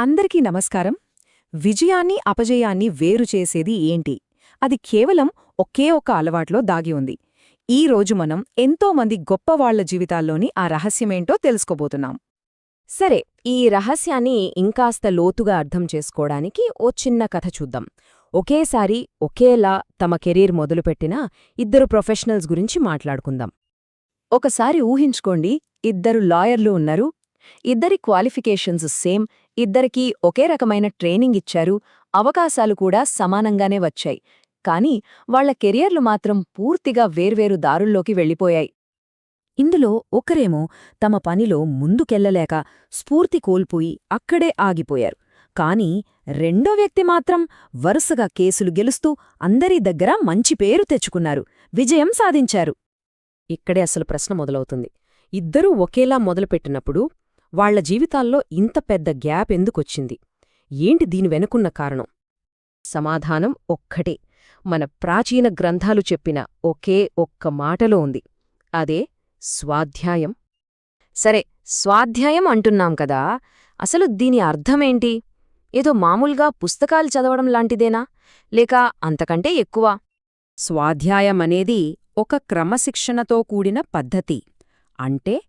అందరికీ నమస్కారం. విజయాన్ని అపజయాన్ని వేరు చేసేది ఏంటి? అది కేవలం ఒకే ఒక్క అలవాట్లో దాగి ఉంది. ఈ రోజు మనం ఎంతోమంది గొప్పవాళ్ళ జీవితాల్లోని ఆ రహస్యమేంటో తెలుసుకోబోతున్నాం. సరే ఈ రహస్యాన్ని ఇంకాస్త లోతుగా అర్థం చేసుకోవడానికి ఓ చిన్న కథ చూద్దాం. ఒకేసారి ఒకేలా తమ కెరీర్ మొదలుపెట్టిన ఇద్దరు ప్రొఫెషనల్స్ గురించి మాట్లాడుకుందాం. ఒకసారి ఊహించుకోండి ఇద్దరు లాయర్లు ఉన్నారు ఇద్దరి క్వాలిఫికేషన్స్ సేమ్ ఇద్దరికీ ఒకే రకమైన ట్రైనింగ్ ఇచ్చారు అవకాశాలు కూడా సమానంగానే వచ్చాయి. కానీ వాళ్ళ కెరియర్లు మాత్రం పూర్తిగా వేర్వేరు దారుల్లోకి వెళ్ళిపోయాయి. ఇందులో ఒకరేమో తమ పనిలో ముందుకెళ్ళలేక స్ఫూర్తి కోల్పోయి అక్కడే ఆగిపోయారు. కాని రెండో వ్యక్తి మాత్రం వరుసగా కేసులు గెలుస్తూ అందరి దగ్గర మంచి పేరు తెచ్చుకున్నారు విజయం సాధించారు. ఇక్కడే అసలు ప్రశ్న మొదలవుతుంది. ఇద్దరూ ఒకేలా మొదలుపెట్టినప్పుడు వాళ్ళ జీవితాల్లో ఇంత పెద్ద గ్యాప్ ఎందుకొచ్చింది? ఏంటి దీని వెనుకున్న కారణం? సమాధానం ఒక్కటే. మన ప్రాచీన గ్రంథాలు చెప్పిన ఒకే ఒక్క మాటలో ఉంది. అదే స్వాధ్యాయం. సరే స్వాధ్యాయం అంటున్నాం కదా అసలు దీని అర్థమేంటి? ఏదో మామూలుగా పుస్తకాలు చదవడం లాంటిదేనా? లేక అంతకంటే ఎక్కువ? స్వాధ్యాయమనేది ఒక క్రమశిక్షణతో కూడిన పద్ధతి. అంటే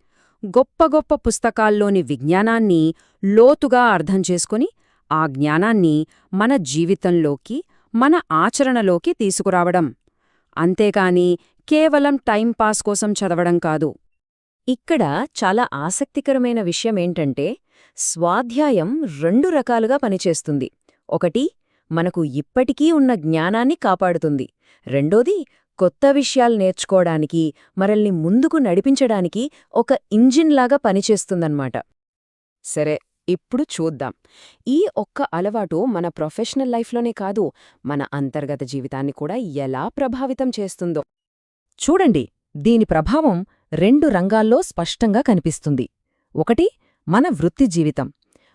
గొప్ప గొప్ప పుస్తకాల్లోని విజ్ఞానాన్ని లోతుగా అర్థం చేసుకుని ఆ జ్ఞానాన్ని మన జీవితంలోకి మన ఆచరణలోకి తీసుకురావడం. అంతేకాని కేవలం టైంపాస్ కోసం చదవడం కాదు. ఇక్కడ చాలా ఆసక్తికరమైన విషయమేంటంటే స్వాధ్యాయం రెండు రకాలుగా పనిచేస్తుంది. ఒకటి మనకు ఇప్పటికీ ఉన్న జ్ఞానాన్ని కాపాడుతుంది. రెండోది కొత్త విషయాలు నేర్చుకోవడానికి మనల్ని ముందుకు నడిపించడానికి ఒక ఇంజిన్లాగా పనిచేస్తుందన్నమాట. సరే ఇప్పుడు చూద్దాం. ఈ ఒక్క అలవాటు మన ప్రొఫెషనల్ లైఫ్లోనే కాదు మన అంతర్గత జీవితాన్ని కూడా ఎలా ప్రభావితం చేస్తుందో. చూడండి దీని ప్రభావం రెండు రంగాల్లో స్పష్టంగా కనిపిస్తుంది. ఒకటి మన వృత్తి జీవితం.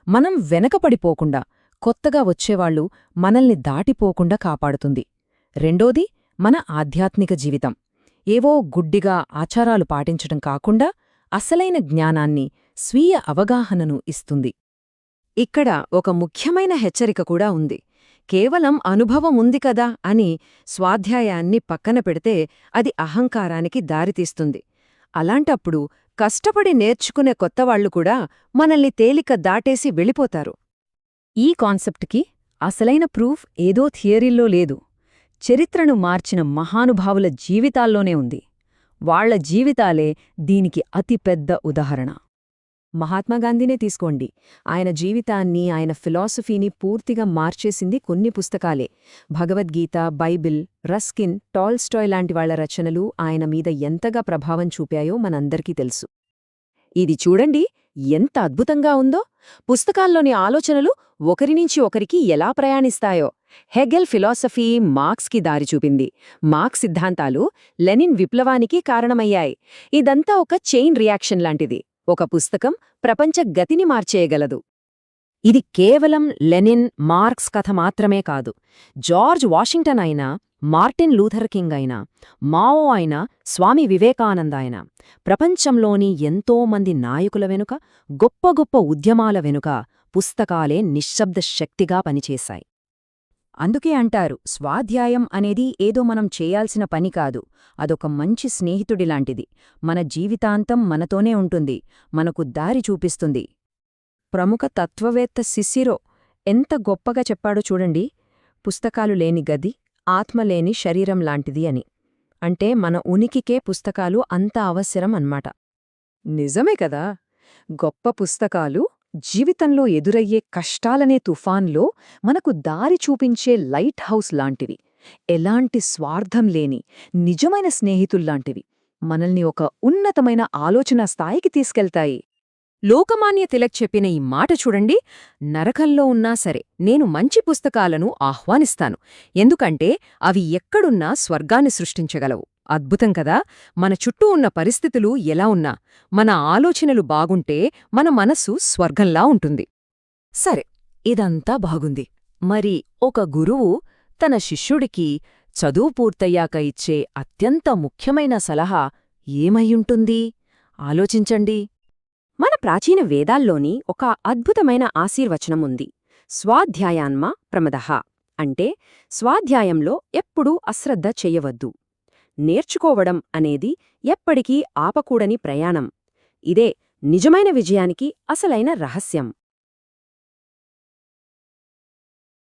మనం వెనకపడిపోకుండా కొత్తగా వచ్చేవాళ్ళు మనల్ని దాటిపోకుండా కాపాడుతుంది. రెండోది మన ఆధ్యాత్మిక జీవితం. ఏవో గుడ్డిగా ఆచారాలు పాటించటం కాకుండా అసలైన జ్ఞానాన్ని స్వీయ అవగాహనను ఇస్తుంది. ఇక్కడ ఒక ముఖ్యమైన హెచ్చరిక కూడా ఉంది. కేవలం అనుభవం ఉంది కదా అని స్వాధ్యాయాన్ని పక్కన పెడితే అది అహంకారానికి దారితీస్తుంది. అలాంటప్పుడు కష్టపడి నేర్చుకునే కొత్తవాళ్ళు కూడా మనల్ని తేలిక దాటేసి వెళ్ళిపోతారు. ఈ కాన్సెప్ట్కి అసలైన ప్రూఫ్ ఏదో థియరీల్లో లేదు. చరిత్రను మార్చిన మహానుభావుల జీవితాల్లోనే ఉంది. వాళ్ళ జీవితాలే దీనికి అతిపెద్ద ఉదాహరణ. మహాత్మాగాంధీనే తీసుకోండి. ఆయన జీవితాన్ని ఆయన ఫిలాసఫీని పూర్తిగా మార్చేసింది కొన్ని పుస్తకాలే. భగవద్గీత బైబిల్ రస్కిన్ టాల్స్టాయ్ లాంటి వాళ్ళ రచనలు ఆయన మీద ఎంతగా ప్రభావం చూపాయో మనందరికీ తెలుసు. ఇది చూడండి ఎంత అద్భుతంగా ఉందో! పుస్తకాల్లోని ఆలోచనలు ఒకరినుంచి ఒకరికి ఎలా ప్రయాణిస్తాయో. హెగెల్ ఫిలాసఫీ మార్క్స్కి దారి చూపింది. మార్క్స్ సిద్ధాంతాలు లెనిన్ విప్లవానికి కారణమయ్యాయి. ఇదంతా ఒక చైన్ రియాక్షన్ లాంటిది. ఒక పుస్తకం ప్రపంచ గతిని మార్చేయగలదు. ఇది కేవలం లెనిన్ మార్క్స్ కథ మాత్రమే కాదు. జార్జ్ వాషింగ్టన్ అయినా మార్టిన్ లూథర్ కింగ్ అయినా మావో అయినా స్వామి వివేకానంద అయినా ప్రపంచంలోని ఎంతోమంది నాయకుల వెనుక గొప్ప గొప్ప ఉద్యమాల వెనుక పుస్తకాలే నిశ్శబ్ద శక్తిగా పనిచేశాయి. అందుకే అంటారు స్వాధ్యాయం అనేది ఏదో మనం చేయాల్సిన పని కాదు అదొక మంచి స్నేహితుడిలాంటిది. మన జీవితాంతం మనతోనే ఉంటుంది మనకు దారి చూపిస్తుంది. ప్రముఖ తత్వవేత్త సిసిరో ఎంత గొప్పగా చెప్పాడో చూడండి. పుస్తకాలు లేని గది ఆత్మలేని శరీరం లాంటిది అని. అంటే మన ఉనికికే పుస్తకాలు అంత అవసరం అన్మాట నిజమే కదా! గొప్ప పుస్తకాలు జీవితంలో ఎదురయ్యే కష్టాలనే తుఫాన్లో మనకు దారి చూపించే లైట్ హౌస్ లాంటివి. ఎలాంటి స్వార్థం లేని నిజమైన స్నేహితుల్లాంటివి. మనల్ని ఒక ఉన్నతమైన ఆలోచన స్థాయికి తీసుకెళ్తాయి. లోకమాన్య తిలక్ చెప్పిన ఈ మాట చూడండి. నరకంలో ఉన్నా సరే నేను మంచి పుస్తకాలను ఆహ్వానిస్తాను. ఎందుకంటే అవి ఎక్కడున్నా స్వర్గాన్ని సృష్టించగలవు. అద్భుతం కదా? మన చుట్టూ ఉన్న పరిస్థితులు ఎలా ఉన్నా మన ఆలోచనలు బాగుంటే మన మనస్సు స్వర్గంలా ఉంటుంది. సరే ఇదంతా బాగుంది. మరి ఒక గురువు తన శిష్యుడికి చదువు పూర్తయ్యాక ఇచ్చే అత్యంత ముఖ్యమైన సలహా ఏమయ్యుంటుంది ఆలోచించండి. మన ప్రాచీన వేదాల్లోని ఒక అద్భుతమైన ఆశీర్వచనం ఉంది. స్వాధ్యాయాన్మ ప్రమదః. అంటే స్వాధ్యాయంలో ఎప్పుడూ అశ్రద్ధ చెయ్యవద్దు నేర్చుకోవడం అనేది ఎప్పటికీ ఆపకూడని ప్రయాణం. ఇదే నిజమైన విజయానికి అసలైన రహస్యం.